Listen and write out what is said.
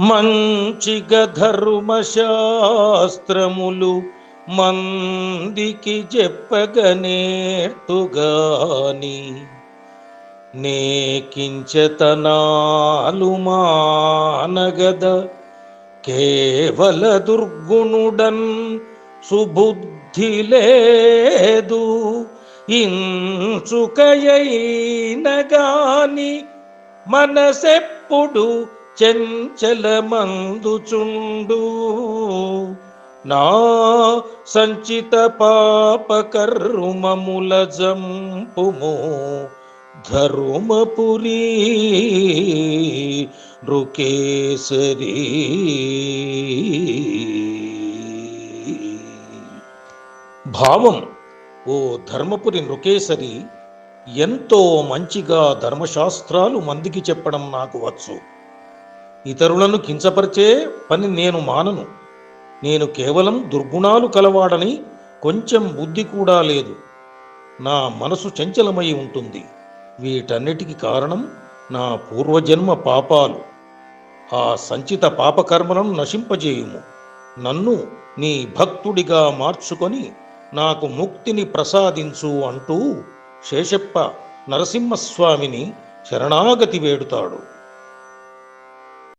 మంచిగ ధర్మశాస్త్రములు మందికి చెప్పగనేర్తుగాని నేకించతనాలు మానగద కేవల దుర్గుణుడన్ సుబుద్ధి లేదు. ఇంచుకయైన గాని మనసెప్పుడు చెంచలమందుచుండు. నా సంచిత పాపకర్మముల జంపుము ధర్మపురి నృకేసరి భావం ఓ ధర్మపురి నృకేసరి ఎంతో మంచిగా ధర్మశాస్త్రాలు మందికి చెప్పడం నాకు వచ్చు. ఇతరులను కించపరిచే పని నేను మానను. నేను కేవలం దుర్గుణాలు కలవాడని కొంచెం బుద్ధి కూడా లేదు. నా మనసు చంచలమై ఉంటుంది. వీటన్నిటికీ కారణం నా పూర్వజన్మ పాపాలు. ఆ సంచిత పాపకర్మలను నశింపజేయుము. నన్ను నీ భక్తుడిగా మార్చుకొని నాకు ముక్తిని ప్రసాదించు అంటూ శేషప్ప నరసింహస్వామిని శరణాగతి వేడుతాడు.